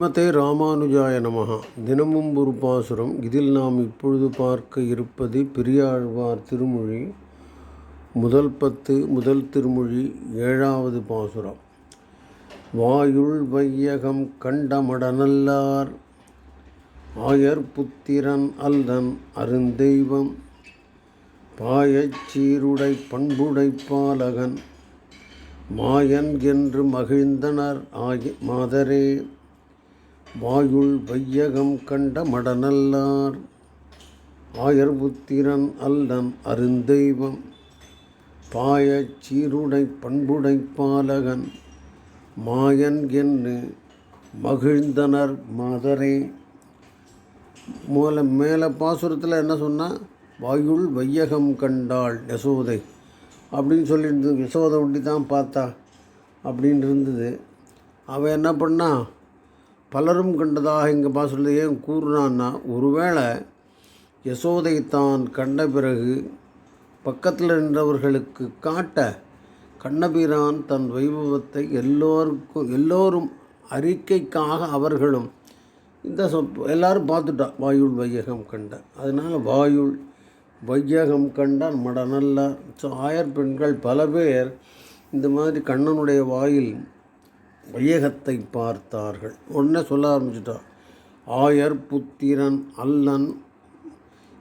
ஸ்ரீமதே ராமானுஜாய நமகா தினமும் ஒரு பாசுரம். இதில் நாம் இப்பொழுது பார்க்க இருப்பது பெரியாழ்வார் திருமொழி முதல் பத்து முதல் திருமொழி ஏழாவது பாசுரம். வாயுள் வையகம் கண்டமடனல்லார் ஆயர் புத்திரன் அல்லன் அருந்தெய்வம் பாயச் சீருடை பண்புடை பாலகன் மாயன் என்று மகிழ்ந்தனர் ஆகி மாதரே வாயுள் வையகம் கண்ட மடநல்லார் ஆயர் புத்திரன் அல்லன் அருந்தெய்வம் பாயச் சீருடை பண்புடை பாலகன் மாயன் என்று மகிழ்ந்தனர் மாதரே. மூல மேலே பாசுரத்தில் என்ன சொன்னால் வாயுள் வையகம் கண்டாள் யசோதை அப்படின்னு சொல்லியிருந்தது யசோதை ஒட்டி தான் பார்த்தா அப்படின்னு இருந்தது அவள் என்ன பண்ணா பலரும் கண்டதாக இங்கே பாசுரத்தில் ஏன் கூறுனான்னா ஒருவேளை யசோதை தான் கண்ட பிறகு பக்கத்தில் நின்றவர்களுக்கு காட்ட கண்ணபிரான் தன் வைபவத்தை எல்லோருக்கும் எல்லோரும் அறிக்கைக்காக அவர்களும் இந்த சொப் எல்லாரும் பார்த்துட்டா வாயுள் வையகம் கண்ட. அதனால் வாயுள் வையகம் கண்டான் மடநல்ல ஸோ ஆயர் பெண்கள் பல பேர் இந்த மாதிரி கண்ணனுடைய வாயில் வையகத்தை பார்த்தார்கள். உடனே சொல்ல ஆரம்பிச்சிட்டா ஆயர் புத்திரன் அல்லன்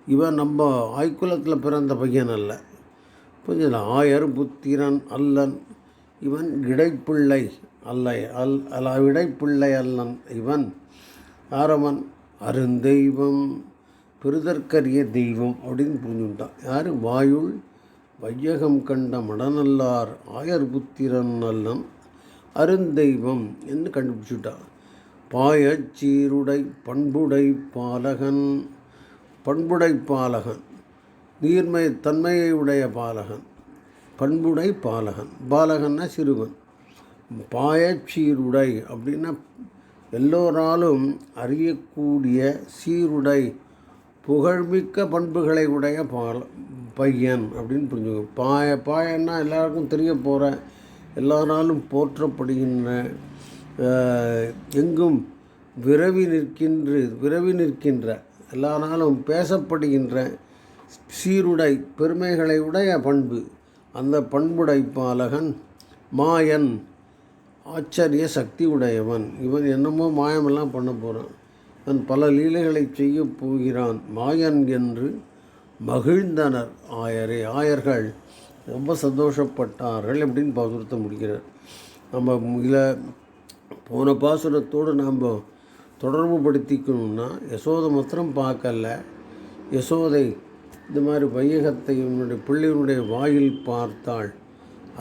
இவன் நம்ம ஆய்க்குலத்தில் பிறந்த பையன் அல்ல. புரிஞ்சல ஆயர் புத்திரன் அல்லன் இவன் இடைப்பிள்ளை அல்ல அல் அல்ல இடைப்பிள்ளை அல்லன் இவன் ஆரவன் அருந்தெய்வம் பெருதற்கரிய தெய்வம் அப்படின்னு புரிஞ்சுட்டான் யார்? வாயுள் வையகம் கண்ட மடநல்லார் ஆயர் புத்திரன் அல்லன் அருந்தெய்வம் என்று கண்டுபிடிச்சுட்டான். பாயச்சீருடை பண்புடை பாலகன் பண்புடை பாலகன் நீர்மை தன்மையை உடைய பாலகன் பண்புடை பாலகன். பாலகன்னா சிறுவன். பாயச்சீருடை அப்படின்னா எல்லோராலும் அறியக்கூடிய சீருடை புகழ்மிக்க பண்புகளை உடைய பால பையன் அப்படின்னு புரிஞ்சுக்கோ பாய பாயன்னா எல்லாருக்கும் தெரிய போகிற எல்லாராலும் போற்றப்படுகின்ற எங்கும் விரவி நிற்கின்ற விரவி நிற்கின்ற எல்லாராலும் பேசப்படுகின்ற சீருடை பெருமைகளை உடைய பண்பு. அந்த பண்புடை பாலகன் மாயன் ஆச்சரிய சக்தி உடையவன். இவன் என்னமோ மாயமெல்லாம் பண்ண போகிறான் அவன் பல லீலைகளை செய்ய போகிறான். மாயன் என்று மகிழ்ந்தனர் ஆயரே ஆயர்கள். ரொம்ப சந்தோஷப்பட்டார்கள் அப்படின்னு பாசுரத்தை முடிக்கிறார். நம்ம இதில் போன பாசுரத்தோடு நாம் தொடர்பு படுத்திக்கணும்னா யசோதை மாத்திரம் பார்க்கல. யசோதை இந்த மாதிரி வையகத்தை இவனுடைய பிள்ளையினுடைய வாயில் பார்த்தாள்.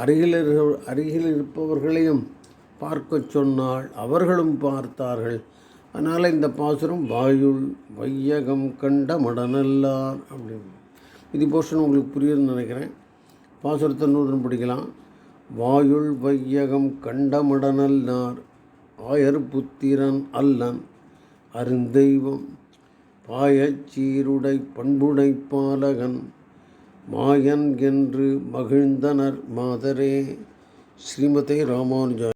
அருகில் அருகில் இருப்பவர்களையும் பார்க்க சொன்னாள். அவர்களும் பார்த்தார்கள். அதனால் இந்த பாசுரம் வாயுள் வையகம் கண்ட மடனல்லார் அப்படின்னு. இது போர்ஷன் உங்களுக்கு புரியுதுன்னு நினைக்கிறேன். பாசுரத்தை நூறு படிக்கலாம். வாயுள் வையகம் கண்டமடனல்லார் ஆயர் புத்திரன் அல்லன் அருந்தெய்வம் பாயச்சீருடை பண்புடை பாலகன் மாயன் என்று மகிழ்ந்தனர் மாதரே. ஸ்ரீமதே ராமானுஜா